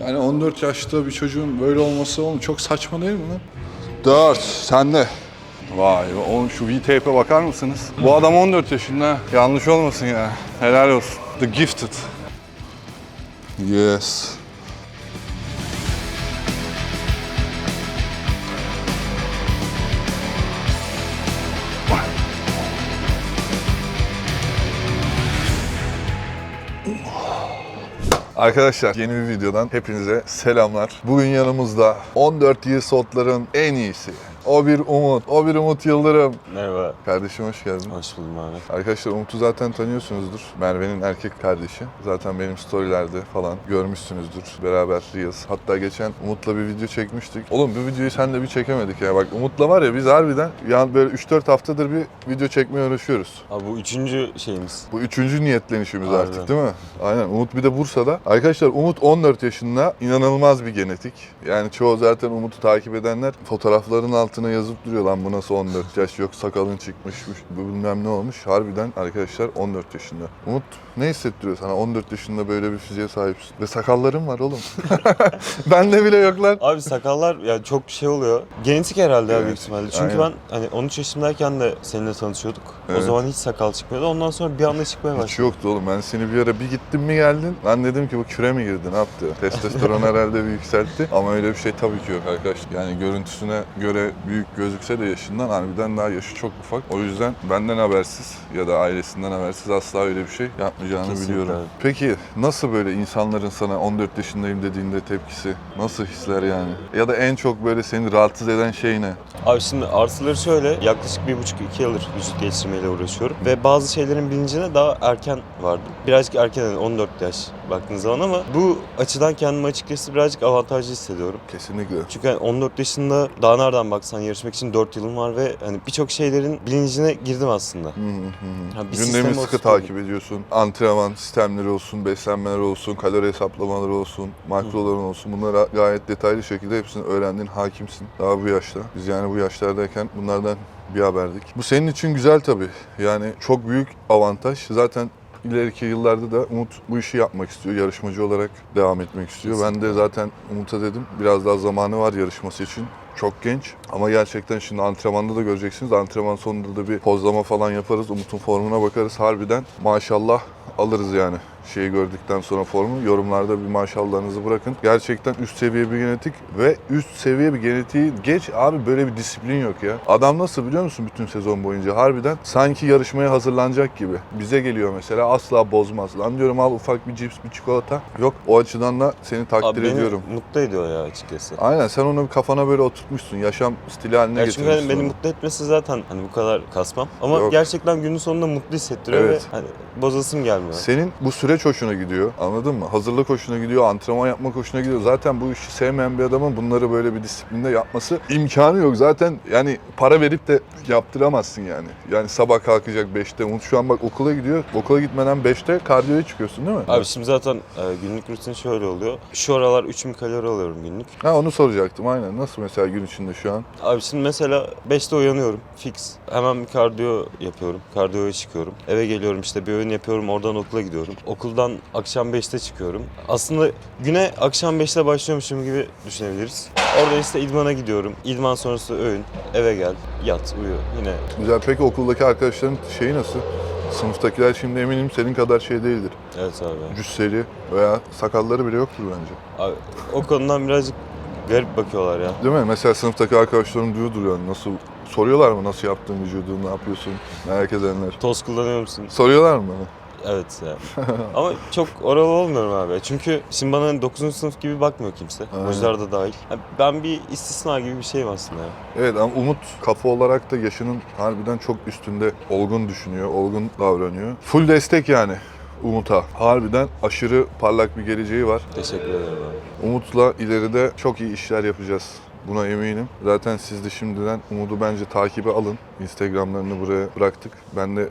Yani 14 yaşta bir çocuğun böyle olması oğlum çok saçma değil mi lan? 4 sende. Vay oğlum şu V-tape'e bakar mısınız? Bu adam 14 yaşında. Yanlış olmasın ya. Helal olsun. The Gifted. Yes. Arkadaşlar yeni bir videodan hepinize selamlar. Bugün yanımızda 14 yıl sotların en iyisi. O bir Umut, o bir Umut Yıldırım. Merhaba. Kardeşim hoş geldin. Hoş buldum abi. Arkadaşlar Umut'u zaten tanıyorsunuzdur. Merve'nin erkek kardeşi. Zaten benim storylerde falan görmüşsünüzdür. Beraber Reels. Hatta geçen Umut'la bir video çekmiştik. Oğlum bu videoyu senle bir çekemedik ya. Bak Umut'la var ya biz harbiden yani böyle 3-4 haftadır bir video çekmeye uğraşıyoruz. Abi bu üçüncü şeyimiz. Bu üçüncü niyetlenişimiz Aynen. artık değil mi? Aynen. Umut bir de Bursa'da. Arkadaşlar Umut 14 yaşında. inanılmaz bir genetik. Yani çoğu zaten Umut'u takip edenler fotoğrafların altına yazıp duruyor lan bu nasıl 14 yaş yok sakalın çıkmış bu bilmem ne olmuş. Harbiden arkadaşlar 14 yaşında. Umut ne hissettiriyor sana 14 yaşında böyle bir fiziğe sahipsin? Ve sakalların var oğlum. Bende bile yok lan. Abi sakallar ya çok şey oluyor. Genetik herhalde Evet, büyük ihtimalle. Çünkü aynen. ben hani 13 yaşındayken de seninle tanışıyorduk. Evet. O zaman hiç sakal çıkmıyordu. Ondan sonra bir anda çıkmaya Hiç başladı. yoktu oğlum. Ben seni bir ara bir gittim mi geldin. Ben dedim ki bu küre mi girdi ne yaptı? Testosteron herhalde bir yükseltti. Ama öyle bir şey tabii ki yok arkadaşlar. Yani görüntüsüne göre büyük gözükse de yaşından harbiden daha yaşı çok ufak. O yüzden benden habersiz ya da ailesinden habersiz asla öyle bir şey yapmayacağını Kesinlikle biliyorum. Peki nasıl böyle insanların sana 14 yaşındayım dediğinde tepkisi? Nasıl hisler yani? Ya da en çok böyle seni rahatsız eden şey ne? Abi şimdi artıları şöyle. Yaklaşık bir buçuk iki yıldır vücut geliştirmeyle uğraşıyorum. Ve bazı şeylerin bilincine daha erken vardım. Birazcık erken yani 14 yaş baktığınız zaman ama bu açıdan kendimi açıkçası birazcık avantajlı hissediyorum. Kesinlikle. Çünkü hani 14 yaşında daha nereden baksan yarışmak için 4 yılım var ve hani birçok şeylerin bilincine girdim aslında. Hı hı bir Gündemi sistemi sıkı takip ediyorsun. Antrenman sistemleri olsun, beslenmeler olsun, kalori hesaplamaları olsun, makroların olsun. Bunları gayet detaylı şekilde hepsini öğrendin, hakimsin. Daha bu yaşta. Biz yani bu yaşlardayken bunlardan bir haberdik. Bu senin için güzel tabii. Yani çok büyük avantaj. Zaten ileriki yıllarda da Umut bu işi yapmak istiyor. Yarışmacı olarak devam etmek istiyor. Ben de zaten Umut'a dedim biraz daha zamanı var yarışması için. Çok genç ama gerçekten şimdi antrenmanda da göreceksiniz. Antrenman sonunda da bir pozlama falan yaparız. Umut'un formuna bakarız. Harbiden maşallah alırız yani şeyi gördükten sonra formu. Yorumlarda bir maşallahınızı bırakın. Gerçekten üst seviye bir genetik ve üst seviye bir genetiği geç abi böyle bir disiplin yok ya. Adam nasıl biliyor musun bütün sezon boyunca harbiden sanki yarışmaya hazırlanacak gibi. Bize geliyor mesela asla bozmaz. Lan diyorum al ufak bir cips bir çikolata. Yok o açıdan da seni takdir Abi beni ediyorum. mutlu ediyor ya açıkçası. Aynen sen onu kafana böyle oturtmuşsun. Yaşam stili haline Ya çünkü getirmişsin. hani beni mutlu etmesi zaten hani bu kadar kasmam. Ama Yok. gerçekten günün sonunda mutlu hissettiriyor Evet. ve hani bozasım gelmiyor. Senin bu süreç hoşuna gidiyor. Anladın mı? Hazırlık hoşuna gidiyor, antrenman yapmak hoşuna gidiyor. Zaten bu işi sevmeyen bir adamın bunları böyle bir disiplinde yapması imkanı yok. Zaten yani para verip de yaptıramazsın yani. Yani sabah kalkacak 5'te. Umut şu an bak okula gidiyor. Okula gitmeden 5'te kardiyoya çıkıyorsun değil mi? Abi şimdi zaten e, günlük rutin şöyle oluyor. Şu aralar 3000 kalori alıyorum günlük. Ha onu soracaktım aynen. Nasıl mesela gün içinde şu an? Abi şimdi mesela 5'te uyanıyorum fix. Hemen bir kardiyo yapıyorum. Kardiyoya çıkıyorum. Eve geliyorum işte bir öğün yapıyorum. Oradan okula gidiyorum. Okuldan akşam 5'te çıkıyorum. Aslında güne akşam 5'te başlıyormuşum gibi düşünebiliriz. Orada işte idmana gidiyorum. İdman sonrası öğün. Eve gel. Yat, uyu. Yine Güzel. Peki okuldaki arkadaşların şeyi nasıl? Sınıftakiler şimdi eminim senin kadar şey değildir. evet abi. Cüsseli veya sakalları bile yoktur bence. Abi, o konudan birazcık garip bakıyorlar ya. Değil mi? Mesela sınıftaki arkadaşların diyordur yani nasıl soruyorlar mı nasıl yaptın vücudu, ne yapıyorsun merak edenler. Toz kullanıyor musun? Soruyorlar mı bana? Evet ya. Ama çok oralı olmuyorum abi. Çünkü şimdi bana 9. sınıf gibi bakmıyor kimse. Aynen. Hocalar da dahil. Ben bir istisna gibi bir şeyim aslında ya. Evet ama Umut kafa olarak da yaşının harbiden çok üstünde olgun düşünüyor, olgun davranıyor. Full destek yani Umut'a. Harbiden aşırı parlak bir geleceği var. Teşekkür ederim abi. Umut'la ileride çok iyi işler yapacağız. Buna eminim. Zaten siz de şimdiden Umut'u bence takibe alın. Instagramlarını buraya bıraktık. Ben de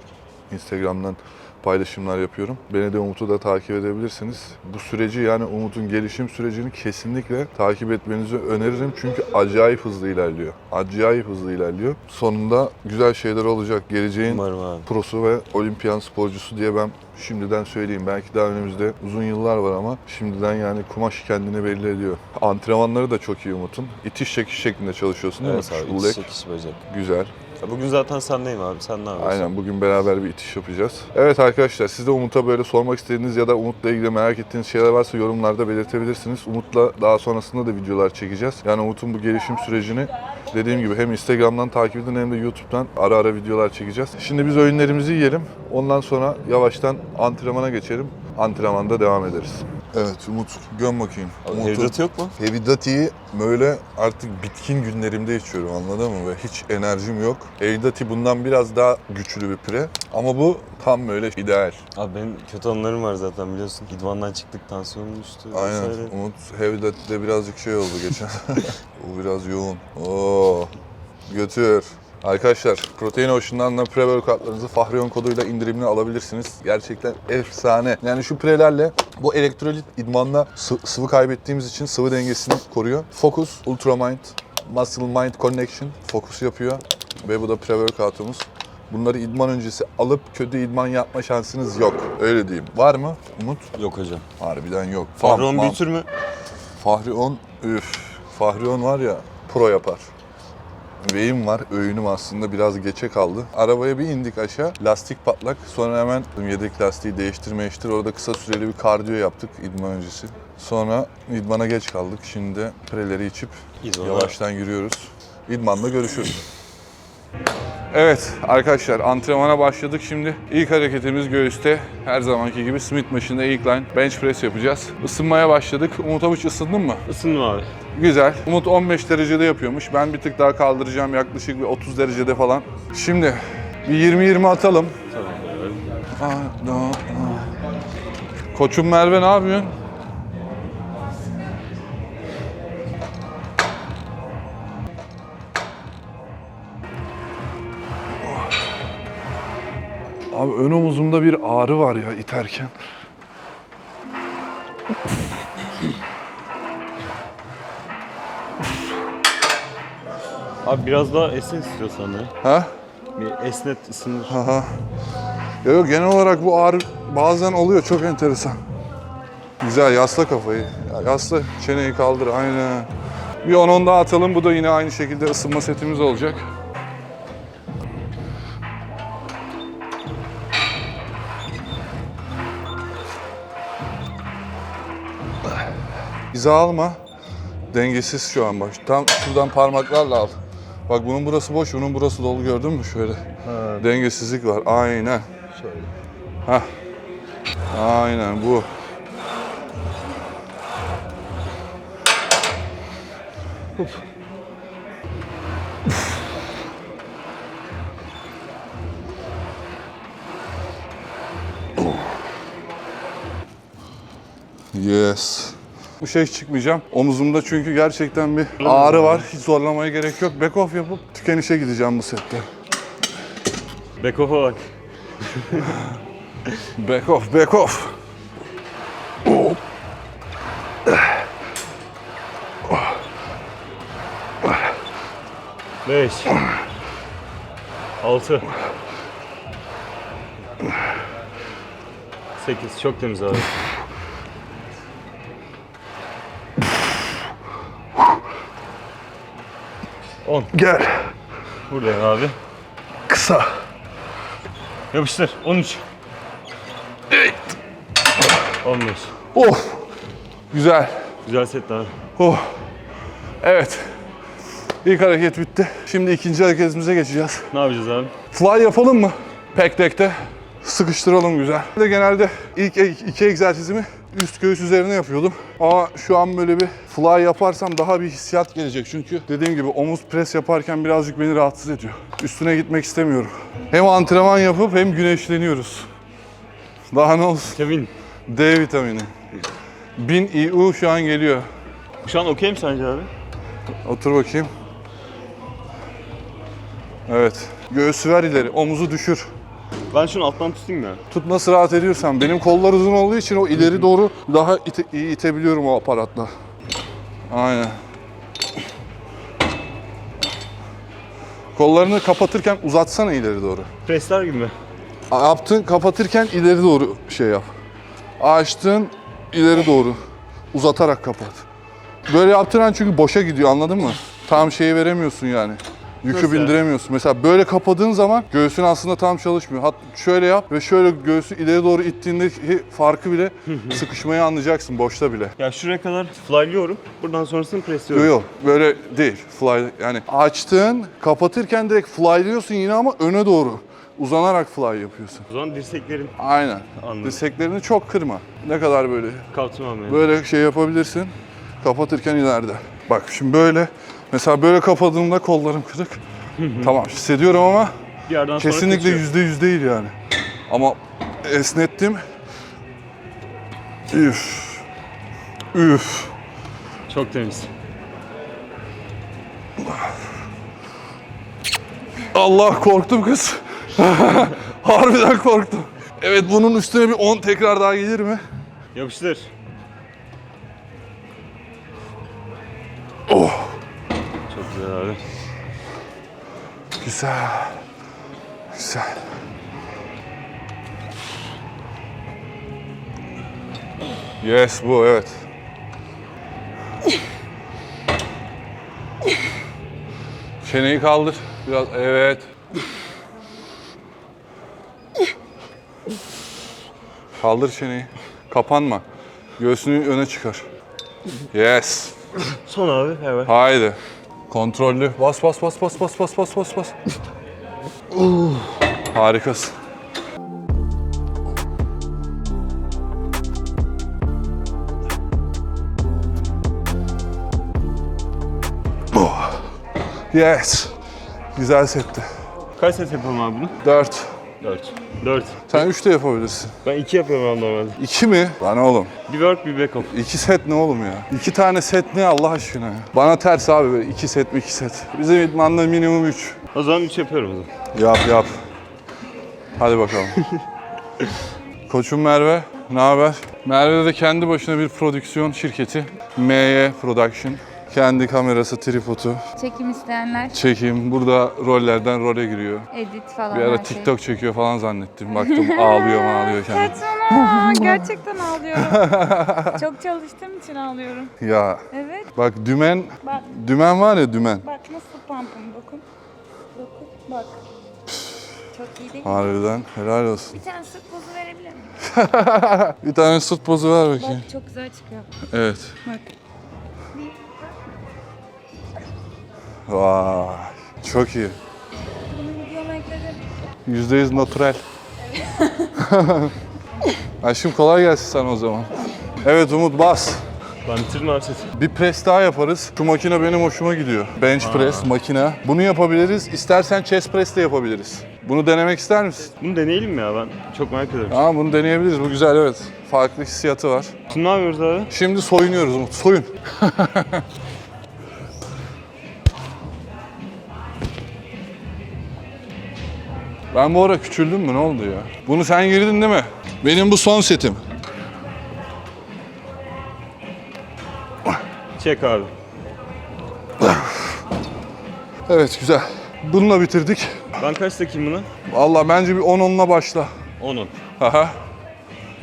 Instagram'dan paylaşımlar yapıyorum. Beni de Umut'u da takip edebilirsiniz. Bu süreci yani Umut'un gelişim sürecini kesinlikle takip etmenizi öneririm. Çünkü acayip hızlı ilerliyor. Acayip hızlı ilerliyor. Sonunda güzel şeyler olacak. Geleceğin abi. prosu ve olimpiyan sporcusu diye ben şimdiden söyleyeyim. Belki daha önümüzde uzun yıllar var ama şimdiden yani kumaş kendini belli ediyor. Antrenmanları da çok iyi Umut'un. İtiş çekiş şeklinde çalışıyorsun değil Evet mi? abi. Şu leg İç çekiş bacak. güzel. Ya Bugün zaten sendeyim abi. Sen ne yapıyorsun? Aynen bugün beraber bir itiş yapacağız. Evet arkadaşlar siz de Umut'a böyle sormak istediğiniz ya da Umut'la ilgili merak ettiğiniz şeyler varsa yorumlarda belirtebilirsiniz. Umut'la daha sonrasında da videolar çekeceğiz. Yani Umut'un bu gelişim sürecini dediğim gibi hem Instagram'dan takip edin hem de YouTube'dan ara ara videolar çekeceğiz. Şimdi biz öğünlerimizi yiyelim. Ondan sonra yavaştan antrenmana geçelim. Antrenmanda devam ederiz. Evet Umut göm bakayım. Evdat yok mu? Hevidati'yi böyle artık bitkin günlerimde içiyorum anladın mı? Ve hiç enerjim yok. Hevidati bundan biraz daha güçlü bir pire. Ama bu tam böyle ideal. Abi benim kötü anılarım var zaten biliyorsun. İdmandan çıktık tansiyonum düştü. Aynen. vesaire. Umut Hevidati'de birazcık şey oldu geçen. bu biraz yoğun. Oo. Götür. Arkadaşlar Protein Ocean'dan da pre-workoutlarınızı Fahriyon koduyla indirimli alabilirsiniz. Gerçekten efsane. Yani şu prelerle bu elektrolit idmanla sı- sıvı kaybettiğimiz için sıvı dengesini koruyor. Focus, Ultramind, Muscle Mind Connection fokus yapıyor. Ve bu da pre-workout'umuz. Bunları idman öncesi alıp kötü idman yapma şansınız yok. Öyle diyeyim. Var mı Umut? Yok hocam. Harbiden yok. Fahron Bam, bam. bir tür mü? Fahri 10, üf. Fahri 10 var ya, pro yapar. Veyim var, öğünüm aslında biraz geçe kaldı. Arabaya bir indik aşağı, lastik patlak. Sonra hemen yedek lastiği değiştir meştir. Orada kısa süreli bir kardiyo yaptık idman öncesi. Sonra idmana geç kaldık. Şimdi de preleri içip İdmana- yavaştan yürüyoruz. İdmanda görüşürüz. Evet arkadaşlar antrenmana başladık şimdi. İlk hareketimiz göğüste. Her zamanki gibi Smith maşında ilk line bench press yapacağız. Isınmaya başladık. Umut Avuç ısındın mı? Isındım abi. Güzel. Umut 15 derecede yapıyormuş. Ben bir tık daha kaldıracağım yaklaşık bir 30 derecede falan. Şimdi bir 20-20 atalım. Tamam no, no. Koçum Merve ne yapıyorsun? Abi ön omuzumda bir ağrı var ya iterken. Abi biraz daha esnet istiyorsan ya. Ha? Bir esnet ısınır. Aha. Yok yok genel olarak bu ağrı bazen oluyor çok enteresan. Güzel yasla kafayı. Ya Yasla çeneyi kaldır aynen. Bir 10-10 daha atalım bu da yine aynı şekilde ısınma setimiz olacak. Hiza alma. Dengesiz şu an bak. Tam şuradan parmaklarla al. Bak bunun burası boş, bunun burası dolu gördün mü şöyle? Dengesizlik var. Aynen. Şöyle. Hah. Aynen bu. Yes. Bu şey çıkmayacağım. Omuzumda çünkü gerçekten bir ağrı var. Hiç zorlamaya gerek yok. Back off yapıp tükenişe gideceğim bu sette. Back off'a bak. Back off, back off. Beş. Altı. Sekiz. Çok temiz abi. On. Gel. Buradayım abi. Kısa. Yapıştır. 13. 15. Of. Güzel. Güzel set abi. Oh. Evet. İlk hareket bitti. Şimdi ikinci hareketimize geçeceğiz. Ne yapacağız abi? Fly yapalım mı? Pek tekte. Sıkıştıralım güzel. Genelde ilk iki egzersizimi üst göğüs üzerine yapıyordum. Ama şu an böyle bir fly yaparsam daha bir hissiyat gelecek. Çünkü dediğim gibi omuz pres yaparken birazcık beni rahatsız ediyor. Üstüne gitmek istemiyorum. Hem antrenman yapıp hem güneşleniyoruz. Daha ne olsun? Kevin. D vitamini. 1000 IU şu an geliyor. Şu an okey mi sence abi? Otur bakayım. Evet. Göğsü ver ileri. Omuzu düşür. Ben şunu alttan tutayım ya. Tut nasıl rahat ediyorsan. Benim kollar uzun olduğu için o ileri doğru daha ite- iyi itebiliyorum o aparatla. Aynen. Kollarını kapatırken uzatsana ileri doğru. Presler gibi mi? Yaptın kapatırken ileri doğru şey yap. Açtın ileri doğru. Uzatarak kapat. Böyle yaptığın an çünkü boşa gidiyor anladın mı? Tam şeyi veremiyorsun yani. Yükü Nasıl yani? bindiremiyorsun. Mesela böyle kapadığın zaman göğsün aslında tam çalışmıyor. Hat şöyle yap ve şöyle göğsü ileri doğru ittiğindeki farkı bile sıkışmayı anlayacaksın boşta bile. Ya şuraya kadar flylıyorum. Buradan sonrasını Yok presliyorum. yok böyle değil. Fly yani açtın kapatırken direkt flyliyorsun yine ama öne doğru uzanarak fly yapıyorsun. O zaman dirseklerin Aynen. Anladım. Dirseklerini çok kırma. Ne kadar böyle kalçamam yani. böyle şey yapabilirsin. Kapatırken ileride. Bak şimdi böyle mesela böyle kapadığımda kollarım kırık. tamam hissediyorum ama Bir yerden sonra kesinlikle kaçıyor. yüzde yüz değil yani. Ama esnettim. Üf. Üf. Çok temiz. Allah korktum kız. Harbiden korktum. Evet bunun üstüne bir 10 tekrar daha gelir mi? Yapıştır. Abi. Güzel. Güzel. Yes bu evet. Çeneyi kaldır. Biraz evet. Kaldır çeneyi. Kapanma. Göğsünü öne çıkar. Yes. Son abi. Evet. Haydi. Kontrollü. Bas bas bas bas bas bas bas bas bas. Harikasın. Oh. Yes. Güzel setti. Kaç set yapalım abi bunu? 4. 4. 4. Sen 3 de yapabilirsin. Ben 2 yapıyorum abi normalde. 2 mi? Lan oğlum. Bir work bir back off. 2 set ne oğlum ya? 2 tane set ne Allah aşkına ya? Bana ters abi böyle 2 set mi 2 set. Bizim idmanda minimum 3. O zaman 3 yapıyorum o zaman. Yap yap. Hadi bakalım. Koçum Merve, ne haber? Merve de kendi başına bir prodüksiyon şirketi. MY Production. Kendi kamerası, tripodu, Çekim isteyenler çekim. Burada rollerden role giriyor. edit falan Bir ara her şey. TikTok çekiyor falan zannettim. Baktım ağlıyor ağlıyor kendi. Saçmalama gerçekten ağlıyorum. Çok çalıştığım için ağlıyorum. Ya Evet bak dümen, bak dümen var ya dümen. bak nasıl pumpım dokun. Dokun bak. Çok iyi değil mi? Harbiden helal olsun. Bir tane sırt pozu verebilir miyim? Bir tane süt pozu ver bakayım. Bak çok güzel çıkıyor. Evet. Bak. Vay. Çok iyi. Bunu videoma ekledim. Yüzde yüz natural. Aşkım kolay gelsin sana o zaman. Evet Umut bas. Ben bitirdim abi seti. Bir pres daha yaparız. Şu makine benim hoşuma gidiyor. Bench press makine. Bunu yapabiliriz. İstersen chest press de yapabiliriz. Bunu denemek ister misin? Bunu deneyelim mi ya ben? Çok merak ediyorum. Aa bunu deneyebiliriz. Bu güzel evet. Farklı hissiyatı var. Şimdi ne yapıyoruz abi? Şimdi soyunuyoruz Umut. Soyun. ben bu ara küçüldüm mü? Ne oldu ya? Bunu sen girdin değil mi? Benim bu son setim. Çek abi. Evet güzel. Bununla bitirdik. Ben kaç takayım buna? Vallahi bence bir 10-10'la başla. 10'un. Aha.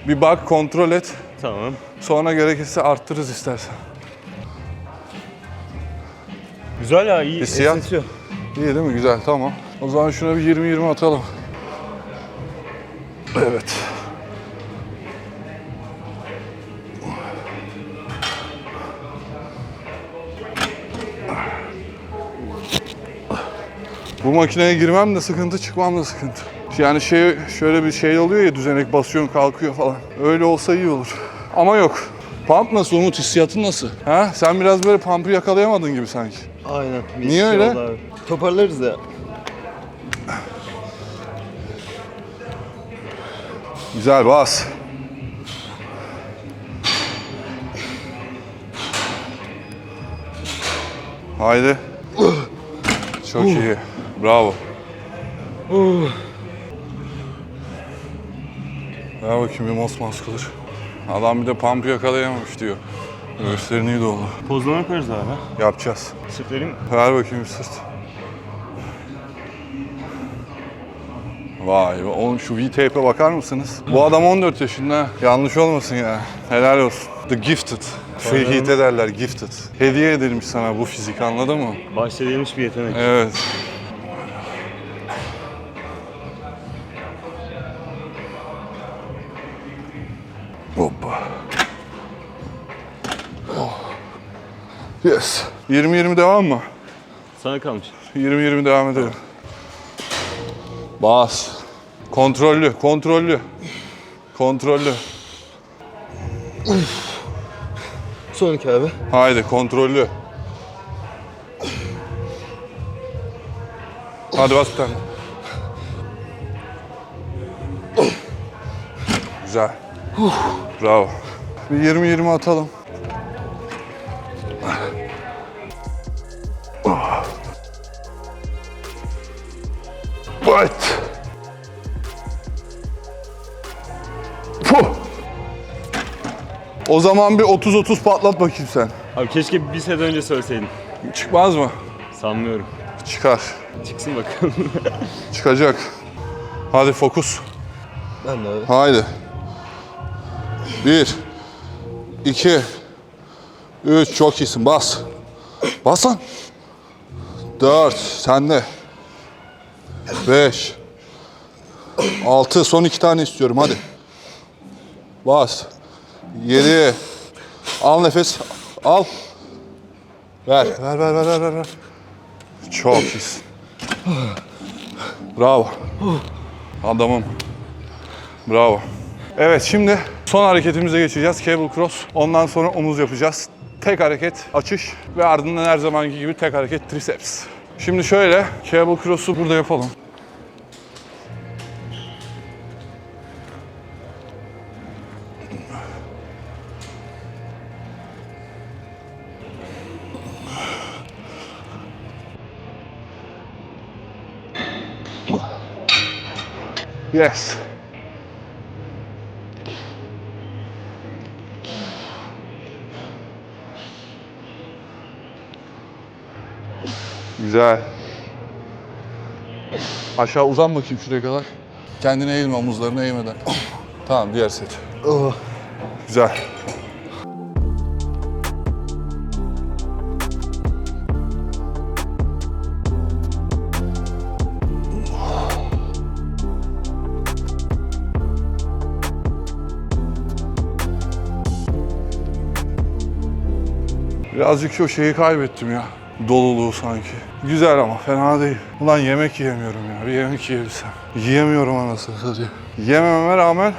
Bir bak, kontrol et. Tamam. Sonra gerekirse arttırırız istersen. Güzel ya iyi Hissiyat. esnetiyor. İyi değil mi? Güzel, tamam. O zaman şuna bir 20-20 atalım. Evet. Bu makineye girmem de sıkıntı, çıkmam da sıkıntı. Yani şey şöyle bir şey oluyor ya düzenek basıyorsun kalkıyor falan. Öyle olsa iyi olur. Ama yok. Pump nasıl Umut? Hissiyatın nasıl? Ha? Sen biraz böyle pump'ı yakalayamadın gibi sanki. Aynen. Niye öyle? Toparlarız ya. Güzel bas. Haydi. Çok iyi. Bravo. Ver bakayım bir mos muscular. Adam bir de pump yakalayamamış diyor. Göğüslerin iyi dolu. Pozlama yaparız abi. Yapacağız. Sırtlarım Ver bakayım bir sırt. Vay be oğlum şu V-tape'e bakar mısınız? Bu adam 14 yaşında. Yanlış olmasın ya. Helal olsun. The gifted. Free hit ederler gifted. Hediye edilmiş sana bu fizik anladın mı? bahşedilmiş bir yetenek. Evet. Hoppa. Oh. Yes. 20-20 devam mı? Sana kalmış. 20-20 devam edelim. Bas. Kontrollü, kontrollü. Kontrollü. Son iki abi. Haydi kontrollü. Hadi bas bir tane. Güzel. Bravo. Bir 20-20 atalım. O zaman bir 30-30 patlat bakayım sen. Abi keşke bir sene önce söyleseydin. Çıkmaz mı? Sanmıyorum. Çıkar. Çıksın bakalım. Çıkacak. Hadi fokus. ben de abi. Haydi. Bir. iki, Üç. Çok iyisin. Bas. Bas lan. Dört. Sende. Beş. Altı. Son iki tane istiyorum. Hadi. Bas. Yedi. Al nefes. Al. Ver. Ver ver ver ver ver. ver. Çok iyisin. Bravo. Adamım. Bravo. Evet şimdi son hareketimize geçeceğiz. Cable cross. Ondan sonra omuz yapacağız. Tek hareket açış ve ardından her zamanki gibi tek hareket triceps. Şimdi şöyle cable cross'u burada yapalım. Yes. Güzel. Aşağı uzan bakayım şuraya kadar. Kendine eğilme omuzlarını eğmeden. tamam diğer set. Güzel. Birazcık şu şeyi kaybettim ya. Doluluğu sanki. Güzel ama fena değil. Ulan yemek yiyemiyorum ya. Bir yemek yiyebilsem. Yiyemiyorum anasını satayım. Yemememe rağmen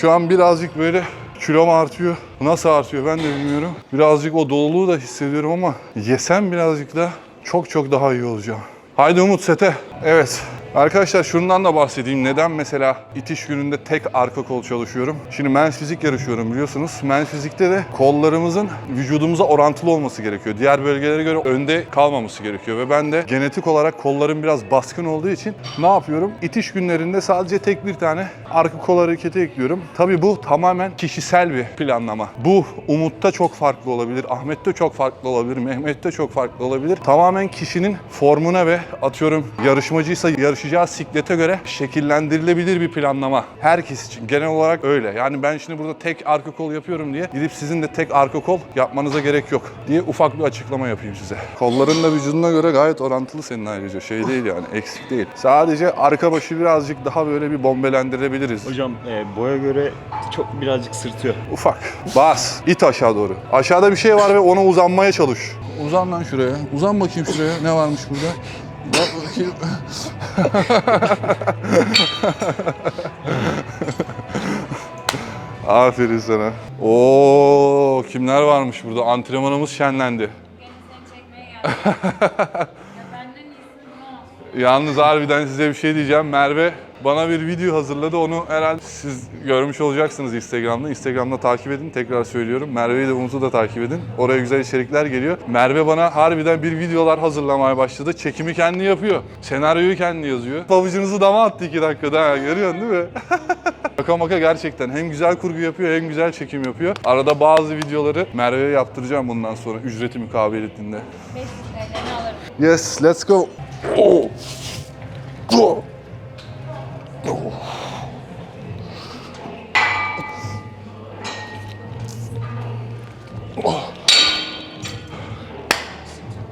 şu an birazcık böyle kilom artıyor. Nasıl artıyor ben de bilmiyorum. Birazcık o doluluğu da hissediyorum ama yesem birazcık da çok çok daha iyi olacağım. Haydi Umut sete. Evet. Arkadaşlar şundan da bahsedeyim. Neden mesela itiş gününde tek arka kol çalışıyorum? Şimdi men's fizik yarışıyorum biliyorsunuz. Men's fizikte de kollarımızın vücudumuza orantılı olması gerekiyor. Diğer bölgelere göre önde kalmaması gerekiyor. Ve ben de genetik olarak kollarım biraz baskın olduğu için ne yapıyorum? İtiş günlerinde sadece tek bir tane arka kol hareketi ekliyorum. Tabii bu tamamen kişisel bir planlama. Bu Umut'ta çok farklı olabilir, Ahmet'te çok farklı olabilir, Mehmet'te çok farklı olabilir. Tamamen kişinin formuna ve atıyorum yarışmacıysa yarışacağı siklete göre şekillendirilebilir bir planlama. Herkes için genel olarak öyle. Yani ben şimdi burada tek arka kol yapıyorum diye gidip sizin de tek arka kol yapmanıza gerek yok diye ufak bir açıklama yapayım size. Kolların da vücuduna göre gayet orantılı senin ayrıca. Şey değil yani eksik değil. Sadece arka başı birazcık daha böyle bir bombelendirebiliriz. Hocam e, boya göre çok birazcık sırtıyor. Ufak. Bas. İt aşağı doğru. Aşağıda bir şey var ve ona uzanmaya çalış. Uzan lan şuraya. Uzan bakayım şuraya. Ne varmış burada? Bak bakayım. Aferin sana. Oo, kimler varmış burada? Antrenmanımız şenlendi. Yalnız harbiden size bir şey diyeceğim. Merve bana bir video hazırladı. Onu herhalde siz görmüş olacaksınız Instagram'da. Instagram'da takip edin. Tekrar söylüyorum. Merve'yi de Umut'u da takip edin. Oraya güzel içerikler geliyor. Merve bana harbiden bir videolar hazırlamaya başladı. Çekimi kendi yapıyor. Senaryoyu kendi yazıyor. Pabucunuzu dama attı iki dakikada. Ha, görüyorsun değil mi? Şaka maka gerçekten hem güzel kurgu yapıyor hem güzel çekim yapıyor. Arada bazı videoları Merve'ye yaptıracağım bundan sonra ücreti mukabelesinde. 500 TL'ni alırım. Yes, let's go. Oh. Oh.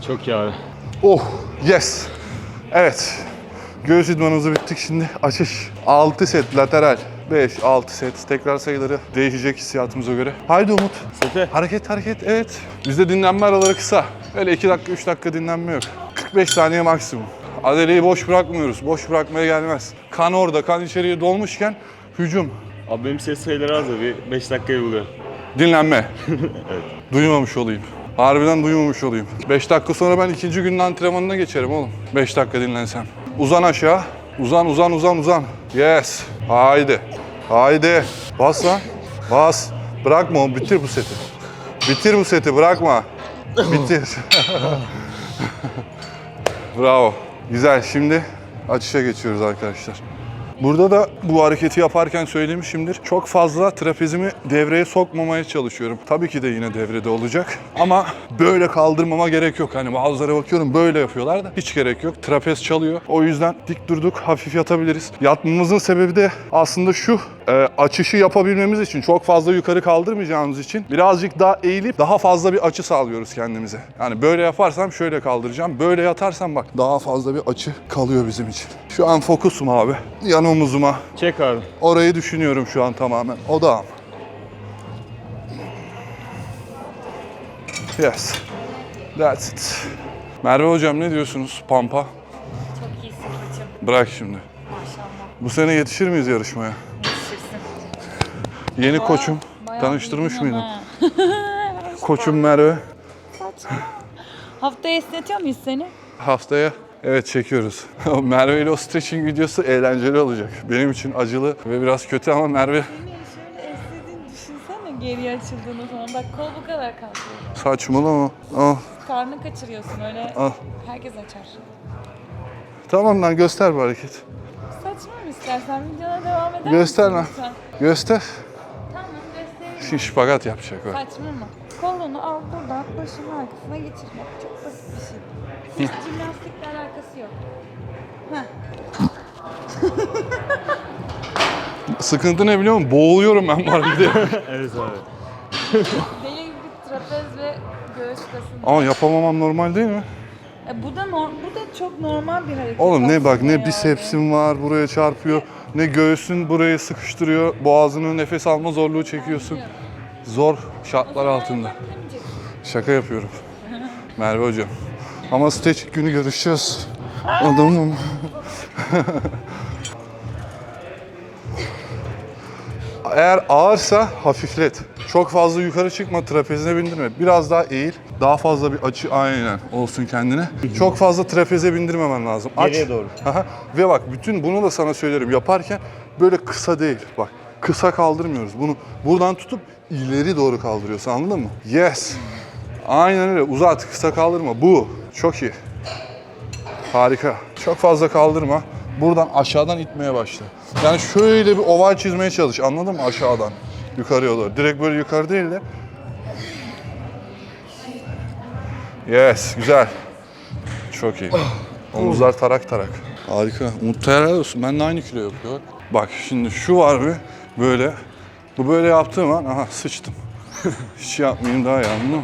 Çok iyi abi. Oh, yes. Evet. Göğüs idmanımızı bittik şimdi. Açış. 6 set lateral. 5, 6 set. Tekrar sayıları değişecek hissiyatımıza göre. Haydi Umut. Sete. Hareket hareket evet. Bizde dinlenme araları kısa. Öyle 2 dakika 3 dakika dinlenme yok. 45 saniye maksimum. Adeleyi boş bırakmıyoruz. Boş bırakmaya gelmez. Kan orada, kan içeriye dolmuşken hücum. Abi benim ses sayıları az da bir 5 dakikayı buluyor. Dinlenme. Duymamış olayım. Harbiden duymamış olayım. 5 dakika sonra ben ikinci günün antrenmanına geçerim oğlum. 5 dakika dinlensem. Uzan aşağı. Uzan uzan uzan uzan. Yes. Haydi. Haydi. Bas lan. Bas. Bırakma oğlum. Bitir bu seti. Bitir bu seti. Bırakma. Bitir. Bravo. Güzel. Şimdi açışa geçiyoruz arkadaşlar. Burada da bu hareketi yaparken söylemişimdir. Çok fazla trapezimi devreye sokmamaya çalışıyorum. Tabii ki de yine devrede olacak. Ama böyle kaldırmama gerek yok. Hani bazılara bakıyorum böyle yapıyorlar da hiç gerek yok. Trapez çalıyor. O yüzden dik durduk, hafif yatabiliriz. Yatmamızın sebebi de aslında şu. e, açışı yapabilmemiz için, çok fazla yukarı kaldırmayacağımız için birazcık daha eğilip daha fazla bir açı sağlıyoruz kendimize. Yani böyle yaparsam şöyle kaldıracağım. Böyle yatarsam bak daha fazla bir açı kalıyor bizim için. Şu an fokusum abi. Yan omuzuma. Çek abi. Orayı düşünüyorum şu an tamamen. Odağım. Yes. That's it. Merve hocam ne diyorsunuz Pampa? Çok iyisin koçum. Bırak şimdi. Maşallah. Bu sene yetişir miyiz yarışmaya? Yetişirsin. Yeni koçum. Bayağı Tanıştırmış büyüdün mıydım? ama. Koçum Merve. Saçma. Haftaya esnetiyor muyuz seni? Haftaya evet çekiyoruz. Merve ile o stretching videosu eğlenceli olacak. Benim için acılı ve biraz kötü ama Merve Seni şöyle esnediğini düşünsene geriye açıldığını falan. Bak kol bu kadar kalkıyor. saçmalama. Al, Karnı kaçırıyorsun öyle. al. Herkes açar. Tamam lan göster bu hareket. Saçma mı istersen videoya devam eder Göster misin lan. lütfen? Göster. Tamam göstereyim. Şimdi şipagat yapacak o. Saçma mı? Kolunu al buradan başının arkasına geçir. Bak çok basit bir şey. Hiç jimnastikle alakası yok. Heh. Sıkıntı ne biliyor musun? Boğuluyorum ben bu harekette. Evet abi. Deli gibi trapez ve göğüs kasını. Ama yapamamam normal değil mi? E, bu da nor- bu da çok normal bir hareket. Oğlum ne bak aslında ne yani. bisepsin var buraya çarpıyor. Ne göğsün burayı sıkıştırıyor. Boğazını nefes alma zorluğu çekiyorsun. Zor şartlar altında. Şaka yapıyorum. Merve hocam. Ama stage günü görüşeceğiz. Adamım. Eğer ağırsa hafiflet. Çok fazla yukarı çıkma, trapezine bindirme. Biraz daha eğil. Daha fazla bir açı aynen olsun kendine. Çok fazla trapeze bindirmemen lazım. Aç. Geriye doğru. Aha. Ve bak bütün bunu da sana söylerim. Yaparken böyle kısa değil. Bak kısa kaldırmıyoruz. Bunu buradan tutup ileri doğru kaldırıyorsun anladın mı? Yes. Aynen öyle. Uzat, kısa kaldırma. Bu. Çok iyi. Harika. Çok fazla kaldırma. Buradan aşağıdan itmeye başla. Yani şöyle bir oval çizmeye çalış. Anladın mı? Aşağıdan. Yukarıya doğru. Direkt böyle yukarı değil de. Yes. Güzel. Çok iyi. Omuzlar tarak tarak. Harika. Umut helal olsun. Ben de aynı kilo yapıyor. Bak şimdi şu var bir böyle. Bu böyle yaptığım an aha sıçtım. Hiç yapmayayım daha mı?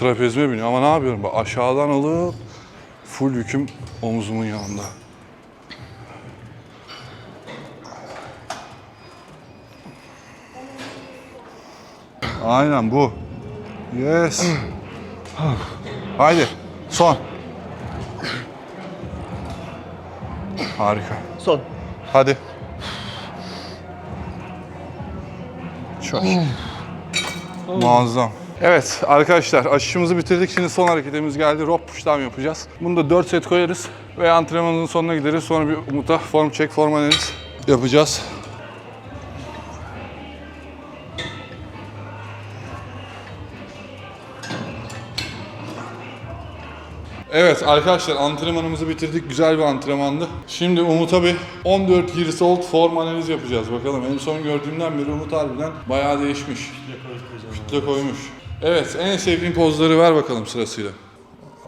Trapezime biniyor ama ne yapıyorum? Bak aşağıdan alıp full yüküm omuzumun yanında. Aynen bu. Yes. Haydi. Son. Harika. Son. Hadi. Çok. Muazzam. Evet arkadaşlar aşışımızı bitirdik. Şimdi son hareketimiz geldi. Rope push down yapacağız. Bunu da 4 set koyarız ve antrenmanın sonuna gideriz. Sonra bir Umut'a form check, form analiz yapacağız. Evet arkadaşlar antrenmanımızı bitirdik. Güzel bir antrenmandı. Şimdi Umut'a bir 14 years old form analizi yapacağız. Bakalım en son gördüğümden beri Umut harbiden bayağı değişmiş. Kütle koymuş. Evet en sevdiğin pozları ver bakalım sırasıyla.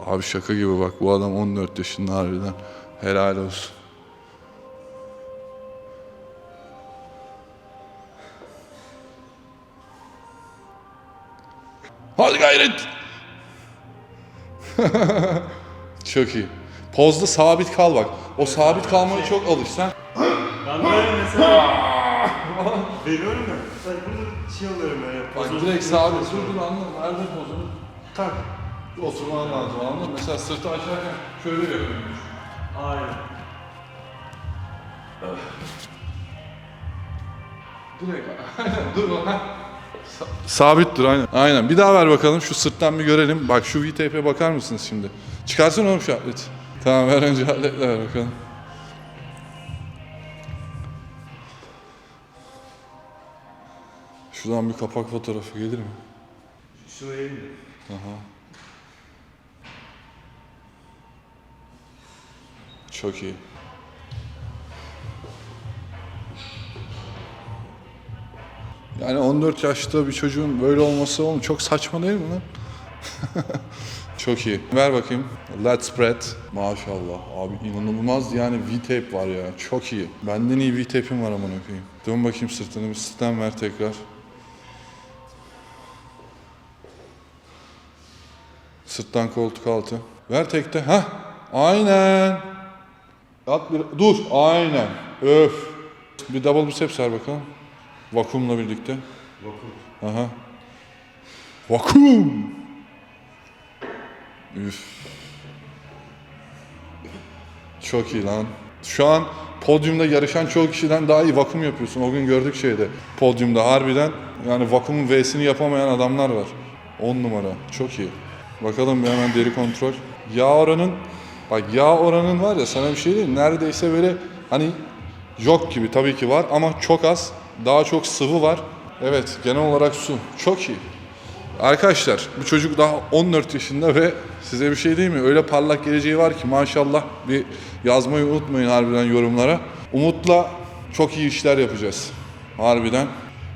Abi şaka gibi bak bu adam 14 yaşında harbiden. Helal olsun. Hadi gayret. Çok iyi. Pozda sabit kal bak. O sabit kalmaya çok alış sen. Ben böyle mesela veriyorum ya. Ben burada şey alıyorum böyle. Bak direkt sabit. Dur dur anladım. Nerede pozunu? Tak. Oturman lazım anladın mı? Mesela sırtı açarken şöyle yapıyorum. Aynen. Direkt aynen dur bak. Sabit dur aynen. Aynen. Bir daha ver bakalım şu sırttan bir görelim. Bak şu VTP'ye bakar mısınız şimdi? Çıkarsın oğlum şu atleti. Tamam ver önce atletle ver bakalım. Şuradan bir kapak fotoğrafı gelir mi? Şuraya indir. Çok iyi. Yani 14 yaşta bir çocuğun böyle olması oğlum çok saçma değil mi lan? çok iyi. Ver bakayım. Let's spread. Maşallah. Abi inanılmaz yani V-tape var ya. Çok iyi. Benden iyi V-tape'im var amına koyayım. Dön bakayım sırtını bir sırttan ver tekrar. Sırttan koltuk altı. Ver tekte. Ha? Aynen. At bir dur. Aynen. Öf. Bir double biceps ver bakalım. Vakumla birlikte. Vakum. Aha. Vakum. Üf. Çok iyi lan. Şu an podyumda yarışan çoğu kişiden daha iyi vakum yapıyorsun. O gün gördük şeyde. Podyumda harbiden yani vakumun V'sini yapamayan adamlar var. 10 numara. Çok iyi. Bakalım bir hemen deri kontrol. Yağ oranın bak yağ oranın var ya sana bir şey diyeyim neredeyse böyle hani yok gibi tabii ki var ama çok az. Daha çok sıvı var. Evet genel olarak su. Çok iyi. Arkadaşlar bu çocuk daha 14 yaşında ve size bir şey değil mi? Öyle parlak geleceği var ki maşallah bir yazmayı unutmayın harbiden yorumlara. Umut'la çok iyi işler yapacağız. Harbiden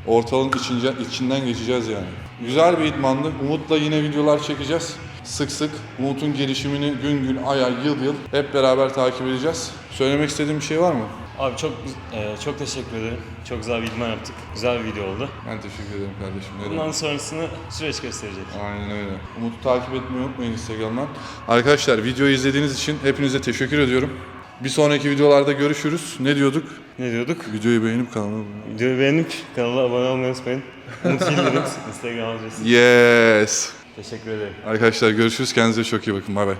ortalığın içince, içinden geçeceğiz yani. Güzel bir idmandı. Umut'la yine videolar çekeceğiz. Sık sık Umut'un gelişimini gün gün, ay ay, yıl yıl hep beraber takip edeceğiz. Söylemek istediğim bir şey var mı? Abi çok e, çok teşekkür ederim. Çok güzel bir idman yaptık. Güzel bir video oldu. Ben teşekkür ederim kardeşim. Ne demek? Bundan sonrasını süreç gösterecek. Aynen öyle. Umut'u takip etmeyi unutmayın Instagram'dan. Arkadaşlar videoyu izlediğiniz için hepinize teşekkür ediyorum. Bir sonraki videolarda görüşürüz. Ne diyorduk? Ne diyorduk? Videoyu beğenip kanalıma abone olun. Videoyu beğenip kanala abone olmayı unutmayın. Umut Instagram adresi. Yes. Teşekkür ederim. Arkadaşlar görüşürüz. Kendinize çok iyi bakın. Bay bay.